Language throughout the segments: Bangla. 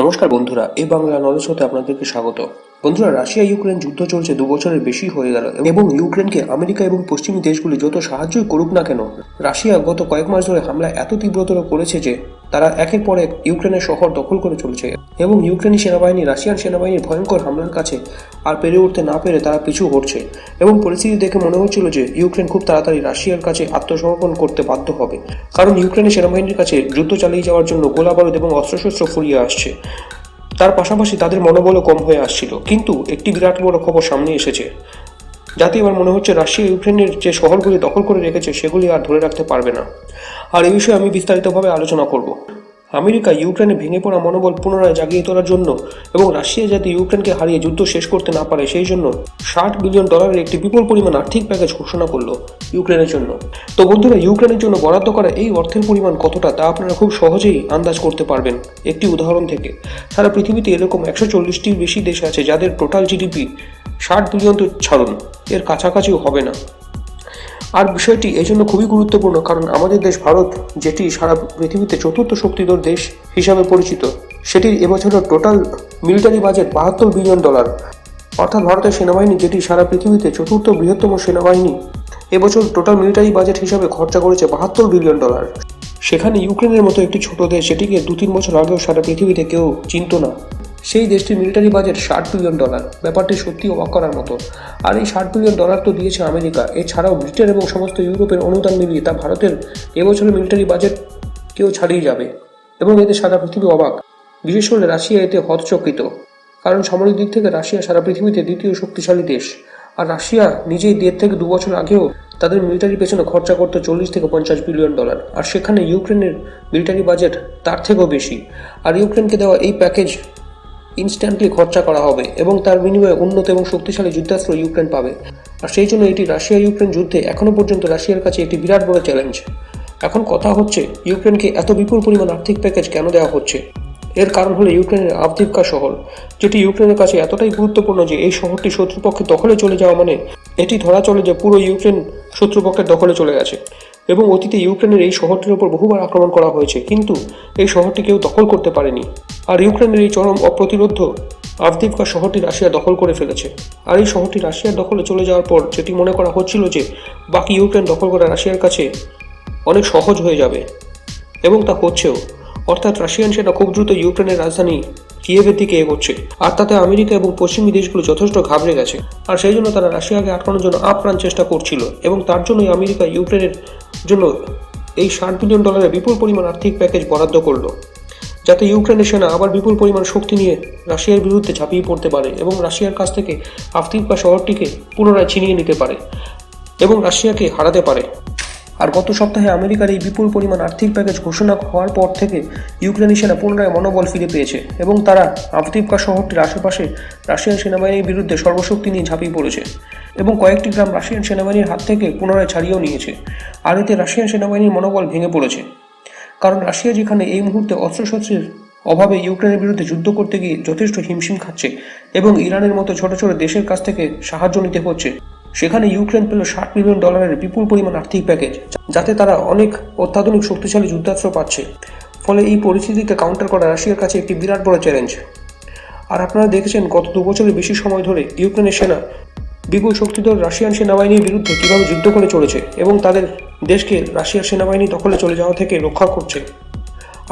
নমস্কার বন্ধুরা এই বাংলা নলেজ হতে আপনাদেরকে স্বাগত। বন্ধুরা, রাশিয়া, ইউক্রেন যুদ্ধ চলছে দু বছরের বেশি হয়ে গেল এবং ইউক্রেনকে আমেরিকা এবং পশ্চিমী দেশগুলি যত সাহায্যই করুক না কেন, রাশিয়া গত কয়েক মাস ধরে হামলা এত তীব্রতর করেছে যে তারা একের পর এক ইউক্রেনের শহর দখল করে চলেছে এবং ইউক্রেনি সেনাবাহিনী, রাশিয়ান সেনাবাহিনীর ভয়ঙ্কর হামলার কাছে আর পেরে উঠতে না পেরে তারা পিছু হটছে এবং পরিস্থিতি দেখে মনে হচ্ছিল যে ইউক্রেন খুব তাড়াতাড়ি রাশিয়ার কাছে আত্মসমর্পণ করতে বাধ্য হবে। কারণ ইউক্রেনের সেনাবাহিনীর কাছে যুদ্ধ চালিয়ে যাওয়ার জন্য গোলাবারুদ এবং অস্ত্রশস্ত্র ফুরিয়ে আসছে। তার পাশাপাশি তাদের মনোবলও কম হয়ে আসছিল। কিন্তু একটি বিরাট বড় খবর সামনে এসেছে। যাতে এবার মনে হচ্ছে রাশিয়া, ইউক্রেনের যে শহরগুলি দখল করে রেখেছে, সেগুলি আর ধরে রাখতে পারবে না। আর এই বিষয়ে আমি বিস্তারিতভাবে আলোচনা করব। আমেরিকা ইউক্রেনে ভেঙে পড়া মনোবল পুনরায় জাগিয়ে তোলার জন্য এবং রাশিয়া যাতে ইউক্রেনকে হারিয়ে যুদ্ধ শেষ করতে না পারে, সেই জন্য ষাট বিলিয়ন ডলারের একটি বিপুল পরিমাণ আর্থিক প্যাকেজ ঘোষণা করল ইউক্রেনের জন্য। তো বন্ধুরা, ইউক্রেনের জন্য বরাদ্দ করা এই অর্থের পরিমাণ কতটা তা আপনারা খুব সহজেই আন্দাজ করতে পারবেন একটি উদাহরণ থেকে। সারা পৃথিবীতে এরকম একশো চল্লিশটির বেশি দেশ আছে যাদের টোটাল জিডিপি ষাট বিলিয়ন তো ছাড়ুন, এর কাছাকাছিও হবে না। আর বিষয়টি এই জন্য খুবই গুরুত্বপূর্ণ, কারণ আমাদের দেশ ভারত, যেটি সারা পৃথিবীতে চতুর্থ শক্তিধর দেশ হিসাবে পরিচিত সেটির এবছরের টোটাল মিলিটারি বাজেট বাহাত্তর বিলিয়ন ডলার অর্থাৎ ভারতের সেনাবাহিনী, যেটি সারা পৃথিবীতে চতুর্থ বৃহত্তম সেনাবাহিনী, এবছর টোটাল মিলিটারি বাজেট হিসাবে খরচা করেছে বাহাত্তর বিলিয়ন ডলার সেখানে ইউক্রেনের মতো একটি ছোট দেশ, সেটিকে দু তিন বছর আগেও সারা পৃথিবীতে কেউ চিনত না। সেই দেশটির মিলিটারি বাজেট ষাট বিলিয়ন ডলার ব্যাপারটি সত্যি অবাক করার মতো। আর এই ষাট বিলিয়ন ডলার তো দিয়েছে আমেরিকা। এছাড়াও ব্রিটেন এবং সমস্ত ইউরোপের অনুদান মিলিয়ে তা ভারতের এবছরের মিলিটারি বাজেট কেউ ছাড়িয়ে যাবে। এবং এতে সারা পৃথিবী অবাক। বিশেষ করে রাশিয়া এতে হতচকিত। কারণ সামরিক দিক থেকে রাশিয়া সারা পৃথিবীতে দ্বিতীয় শক্তিশালী দেশ। আর রাশিয়া নিজেই দেড় থেকে দু বছর আগেও তাদের মিলিটারি পেছনে খরচা করতো চল্লিশ থেকে পঞ্চাশ বিলিয়ন ডলার আর সেখানে ইউক্রেনের মিলিটারি বাজেট তার থেকেও বেশি। আর ইউক্রেনকে দেওয়া এই প্যাকেজ ইনস্ট্যান্টলি খরচা করা হবে এবং তার বিনিময়ে উন্নত এবং শক্তিশালী যুদ্ধাস্ত্র ইউক্রেন পাবে। আর সেই জন্য এটি রাশিয়া ইউক্রেন যুদ্ধে এখনও পর্যন্ত রাশিয়ার কাছে একটি বিরাট বড় চ্যালেঞ্জ এখন কথা হচ্ছে, ইউক্রেনকে এত বিপুল পরিমাণ আর্থিক প্যাকেজ কেন দেওয়া হচ্ছে? এর কারণ হলো ইউক্রেনের আবদিপকা শহর, যেটি ইউক্রেনের কাছে এতটাই গুরুত্বপূর্ণ যে এই শহরটি শত্রুপক্ষের দখলে চলে যাওয়া মানে এটি ধরা চলে যে পুরো ইউক্রেন শত্রুপক্ষের দখলে চলে গেছে। এবং অতীতে ইউক্রেনের এই শহরটির উপর বহুবার আক্রমণ করা হয়েছে। কিন্তু এই শহরটি কেউ দখল করতে পারেনি। আর ইউক্রেনের এই চরম অপ্রতিরোধ আভদিভকা শহরটি রাশিয়া দখল করে ফেলেছে। আর এই শহরটি রাশিয়ার দখলে চলে যাওয়ার পর যেটি মনে করা হচ্ছিল যে বাকি ইউক্রেন দখল করা রাশিয়ার কাছে অনেক সহজ হয়ে যাবে। এবং তা হচ্ছেও। অর্থাৎ রাশিয়ান সেটা খুব দ্রুত ইউক্রেনের রাজধানী কিয়েভের দিকে এগোচ্ছে। আর তাতে আমেরিকা এবং পশ্চিমী দেশগুলো যথেষ্ট ঘাবড়ে গেছে। আর সেই জন্য তারা রাশিয়াকে আটকানোর জন্য আপ্রাণ চেষ্টা করছিল এবং তার জন্যই আমেরিকা ইউক্রেনের জন্য এই ষাট বিলিয়ন ডলারের বিপুল পরিমাণ আর্থিক প্যাকেজ বরাদ্দ করল, যাতে ইউক্রেনের সেনা আবার বিপুল পরিমাণ শক্তি নিয়ে রাশিয়ার বিরুদ্ধে ঝাঁপিয়ে পড়তে পারে এবং রাশিয়ার কাছ থেকে আফতিকা শহরটিকে পুনরায় ছিনিয়ে নিতে পারে এবং রাশিয়াকে হারাতে পারে। আর গত সপ্তাহে আমেরিকার এই বিপুল পরিমাণ আর্থিক প্যাকেজ ঘোষণা হওয়ার পর থেকে ইউক্রেনি সেনা পুনরায় মনোবল ফিরে পেয়েছে এবং তারা আফতিপকা শহরটির আশেপাশে রাশিয়ান সেনাবাহিনীর বিরুদ্ধে সর্বশক্তি নিয়ে ঝাঁপিয়ে পড়েছে এবং কয়েকটি গ্রাম রাশিয়ান সেনাবাহিনীর হাত থেকে পুনরায় ছাড়িয়েও নিয়েছে। আর এতে রাশিয়ান সেনাবাহিনীর মনোবল ভেঙে পড়েছে। কারণ রাশিয়া যেখানে এই মুহূর্তে অস্ত্রশস্ত্রের অভাবে ইউক্রেনের বিরুদ্ধে যুদ্ধ করতে গিয়ে যথেষ্ট হিমশিম খাচ্ছে এবং ইরানের মতো ছোট ছোট দেশের কাছ থেকে সাহায্য নিতে হচ্ছে। সেখানে ইউক্রেন পেল ষাট মিলিয়ন ডলারের বিপুল পরিমাণ আর্থিক প্যাকেজ, যাতে তারা অনেক অত্যাধুনিক শক্তিশালী যুদ্ধাস্ত্র পাচ্ছে। ফলে এই পরিস্থিতিকে কাউন্টার করা রাশিয়ার কাছে একটি বিরাট বড় চ্যালেঞ্জ আর আপনারা দেখেছেন গত দু বছরের বেশি সময় ধরে ইউক্রেনের সেনা বিপুল শক্তিধর রাশিয়ান সেনাবাহিনীর বিরুদ্ধে কীভাবে যুদ্ধ করে চলেছে এবং তাদের দেশকে রাশিয়ার সেনাবাহিনী দখলে চলে যাওয়া থেকে রক্ষা করছে।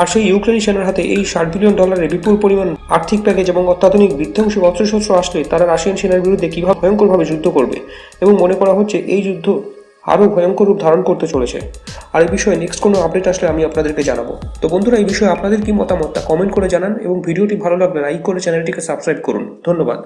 আর সেই ইউক্রেনি সেনার হাতে এই ষাট বিলিয়ন ডলারের বিপুল পরিমাণ আর্থিক প্যাকেজ এবং অত্যাধুনিক বিধ্বংসী অস্ত্রশস্ত্র আসলে তারা রাশিয়ান সেনার বিরুদ্ধে কীভাবে ভয়ঙ্করভাবে যুদ্ধ করবে এবং মনে করা হচ্ছে এই যুদ্ধ আরও ভয়ঙ্কর রূপ ধারণ করতে চলেছে। আর এই বিষয়ে নেক্সট কোনো আপডেট আসলে আমি আপনাদেরকে জানাব। তো বন্ধুরা, এই বিষয়ে আপনাদের কি মতামত তা কমেন্ট করে জানান এবং ভিডিওটি ভালো লাগলে লাইক করে চ্যানেলটিকে সাবস্ক্রাইব করুন। ধন্যবাদ।